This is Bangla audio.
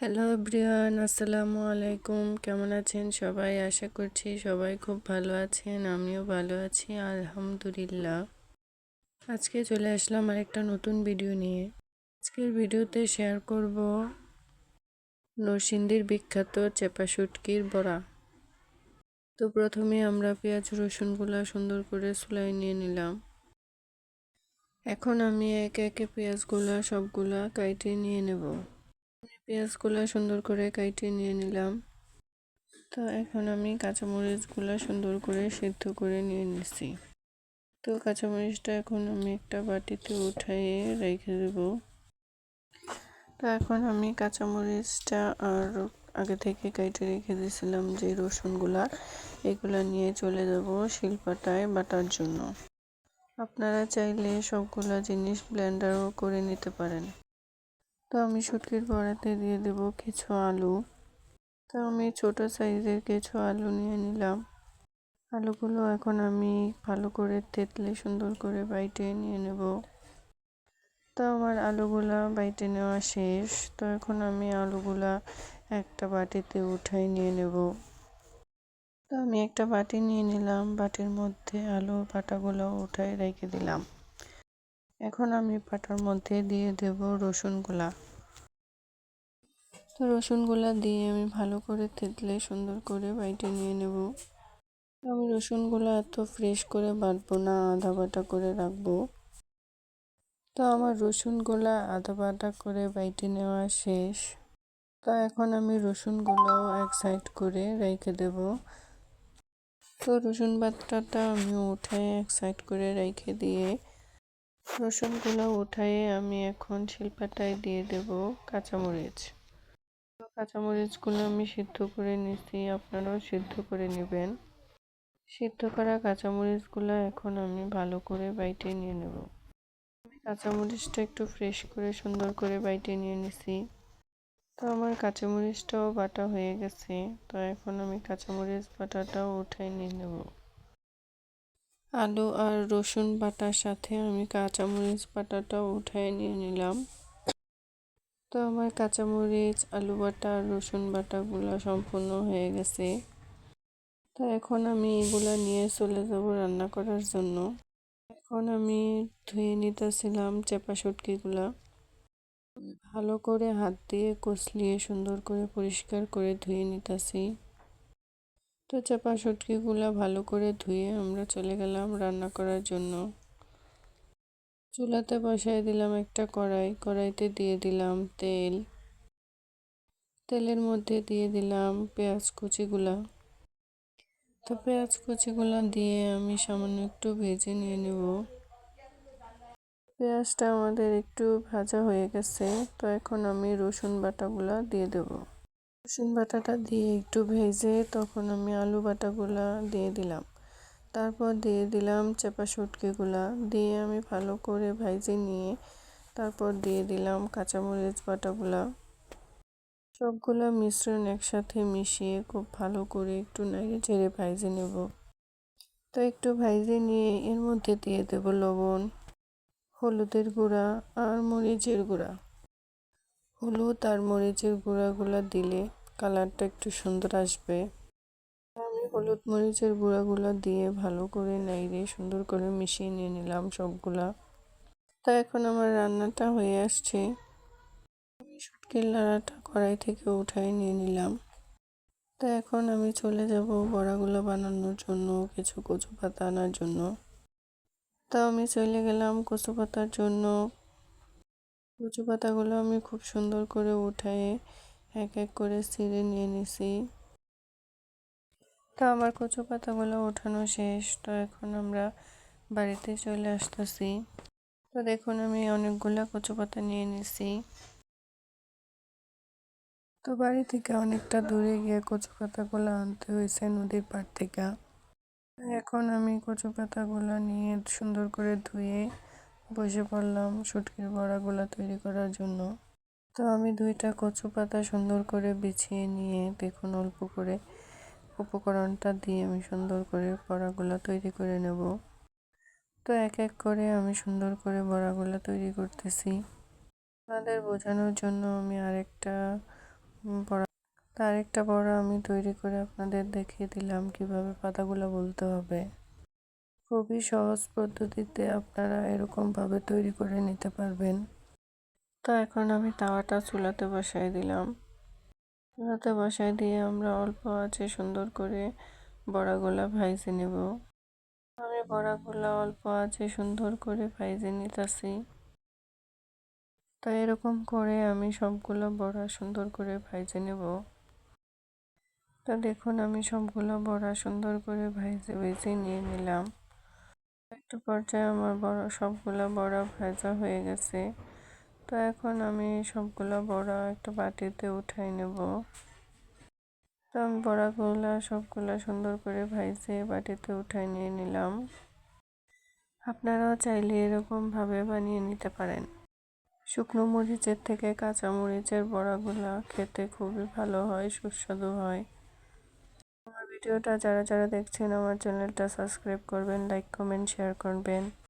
হ্যালো এভরিওয়ান আসসালামু আলাইকুম কেমন আছেন সবাই? আশা করছি সবাই খুব ভালো আছেন। আমিও ভালো আছি, আলহামদুলিল্লাহ। আজকে চলে আসলাম আরেকটা নতুন ভিডিও নিয়ে। আজকের ভিডিওতে শেয়ার করব নরসিংদীর বিখ্যাত চেপা শুটকির বড়া। তো প্রথমে আমরা পেঁয়াজ, রসুনগুলা সুন্দর করে চুলাই নিয়ে নিলাম। এখন আমি একে একে পেঁয়াজগুলা সবগুলা কাইটে নিয়ে নেব। পেঁয়াজগুলো সুন্দর করে কাইটে নিয়ে নিলাম। তো এখন আমি কাঁচামরিচগুলো সুন্দর করে সিদ্ধ করে নিয়ে নিছি। তো কাঁচামরিচটা এখন আমি একটা বাটিতে উঠাইয়ে রেখে দেব। তো এখন আমি কাঁচামরিচটা আর আগে থেকে কাইটে রেখে দিয়েছিলাম যে রসুনগুলা, এগুলা নিয়ে চলে যাব শিলপাটায় বাটার জন্য। আপনারা চাইলে সবগুলা জিনিস ব্লেন্ডারও করে নিতে পারেন। তো আমি শুটকির বড়াতে দিয়ে দেব কিছু আলু। তো আমি ছোট সাইজের কিছু আলু নিয়ে নিলাম। আলুগুলো এখন আমি ভালো করে তেতলে সুন্দর করে বাইটে নিয়ে নেব। তো আমার আলুগুলা বাইটে নেওয়া শেষ। তো এখন আমি আলুগুলা একটা বাটিতে উঠাই নিয়ে নেব। তো আমি একটা বাটি নিয়ে নিলাম। বাটির মধ্যে আলু বাটাগুলো উঠাই রেখে দিলাম। এখন আমি পাটার মধ্যে দিয়ে দেব রসুনগুলা। তো রসুনগুলা দিয়ে আমি ভালো করে থেতলে সুন্দর করে বাইটে নিয়ে নেব। আমি রসুনগুলো এত ফ্রেশ করে বাটবো না আধা বাটা করে রাখব। তো আমার রসুনগুলা আধা বাটা করে বাইটে নেওয়া শেষ। তো এখন আমি রসুনগুলো এক সাইড করে রেখে দেব। তো রসুন বাটাটা আমি উঠে এক সাইড করে রেখে দিয়ে রসুনগুলো উঠায়ে আমি এখন শিলপাটায় দিয়ে দেব কাঁচামরিচ। কাঁচামরিচগুলো আমি সিদ্ধ করে নিচ্ছি, আপনারাও সিদ্ধ করে নেবেন। সিদ্ধ করা কাঁচামরিচগুলো এখন আমি ভালো করে বাইটে নিয়ে নেব। আমি কাঁচামরিচটা একটু ফ্রেশ করে সুন্দর করে বাইটে নিয়ে নিছি। তো আমার কাঁচামরিচটাও বাটা হয়ে গেছে, তো এখন আমি কাঁচামরিচ বাটাটাও উঠাই নিয়ে নেব। আলু আর রসুন বাটার সাথে আমি কাঁচামরিচ বাটাটাও উঠাই নিয়ে নিলাম। তো আমার কাঁচামরিচ, আলু বাটা আর রসুন বাটাগুলো সম্পূর্ণ হয়ে গেছে। তো এখন আমি এগুলো নিয়ে চলে যাব রান্না করার জন্য। এখন আমি ধুয়ে নিতেছিলাম চেপা সটকিগুলা ভালো করে হাত দিয়ে কষলিয়ে সুন্দর করে পরিষ্কার করে ধুয়ে নিতেছি। তো চাপা সটকিগুলো ভালো করে ধুয়ে আমরা চলে গেলাম রান্না করার জন্য। চুলাতে বসাই দিলাম একটা কড়াই, কড়াইতে দিয়ে দিলাম তেল। তেলের মধ্যে দিয়ে দিলাম পেঁয়াজ কুচিগুলা। তো পেঁয়াজ কুচিগুলা দিয়ে আমি সামান্য একটু ভেজে নিয়ে নেব। পেঁয়াজটা আমাদের একটু ভাজা হয়ে গেছে, তো এখন আমি রসুন বাটাগুলা দিয়ে দেবো। রসুন বাটাটা দিয়ে একটু ভেজে তখন আমি আলু বাটাগুলা দিয়ে দিলাম। তারপর দিয়ে দিলাম চেপা শুটকিগুলা। দিয়ে আমি ভালো করে ভাইজে নিয়ে তারপর দিয়ে দিলাম কাঁচামরিচ বাটাগুলা। সবগুলা মিশ্রণ একসাথে মিশিয়ে খুব ভালো করে একটু নাড়িয়ে ছেড়ে ভাইজে নেব। তো একটু ভাইজে নিয়ে এর মধ্যে দিয়ে দেব লবণ, হলুদের গুঁড়া আর মরিচের গুঁড়া। হলুদ আর মরিচের গুঁড়াগুলো দিলে কালারটা একটু সুন্দর আসবে। আমি হলুদ মরিচের গুঁড়াগুলো দিয়ে ভালো করে নাইড়ে সুন্দর করে মিশিয়ে নিয়ে নিলাম সবগুলা। তা এখন আমার রান্নাটা হয়ে আসছে। আমি শুটকির লাড়াটা কড়াই থেকে উঠাই নিয়ে নিলাম। তা এখন আমি চলে যাব বড়াগুলো বানানোর জন্য, কিছু কচু পাতা আনার জন্য। তা আমি চলে গেলাম কচু পাতার জন্য। কচু পাতাগুলো আমি খুব সুন্দর করে উঠায়ে এক এক করে ছিঁড়ে নিয়ে নিছি। তো আমার কচু পাতাগুলো ওঠানো শেষ, তো এখন আমরা বাড়িতে চলে আসতেছি। তো দেখুন, আমি অনেকগুলো কচু পাতা নিয়ে নিছি। তো বাড়ি থেকে অনেকটা দূরে গিয়ে কচু পাতাগুলো আনতে হয়েছে নদীর পাড় থেকে। এখন আমি কচু পাতাগুলো নিয়ে সুন্দর করে ধুয়ে বসে পড়লাম শুটকির বড়াগুলো তৈরি করার জন্য। তো আমি দুইটা কচু পাতা সুন্দর করে বিছিয়ে নিয়ে দেখুন অল্প করে উপকরণটা দিয়ে আমি সুন্দর করে বড়াগুলো তৈরি করে নেব। তো এক এক করে আমি সুন্দর করে বড়াগুলো তৈরি করতেছি। আপনাদের বোঝানোর জন্য আমি আরেকটা বড়া তার একটা বড়া আমি তৈরি করে আপনাদের দেখিয়ে দিলাম কীভাবে পাতাগুলো বলতে হবে। খুবই সহজ পদ্ধতিতে আপনারা এরকমভাবে তৈরি করে নিতে পারবেন। তো এখন আমি তাওয়াটা চুলাতে বসাই দিলাম। চুলাতে বসাই দিয়ে আমরা অল্প আছে সুন্দর করে বড়াগুলা ভাইজে নেব। আমি বড়াগুলা অল্প আছে সুন্দর করে ভাইজে নিতেছি। তো এরকম করে আমি সবগুলো বড়া সুন্দর করে ভাইজে নেব। তো দেখুন, আমি সবগুলো বড়া সুন্দর করে ভাইজে, ভেজে নিয়ে নিলাম। একটা পর্যায়ে আমার বড়, সবগুলো বড়া ভাজা হয়ে গেছে। তো এখন আমি সবগুলো বড়া একটা বাটিতে উঠাই নেব। তো আমি বড়াগুলো সবগুলো সুন্দর করে ভাইজে বাটিতে উঠাই নিয়ে নিলাম। আপনারাও চাইলে এরকমভাবে বানিয়ে নিতে পারেন। শুকনো মরিচের থেকে কাঁচা মরিচের বড়াগুলা খেতে খুবই ভালো হয়, সুস্বাদু হয়। ভিডিওটা যারা যারা দেখছেন আমার চ্যানেলটা সাবস্ক্রাইব করবেন লাইক কমেন্ট শেয়ার করবেন।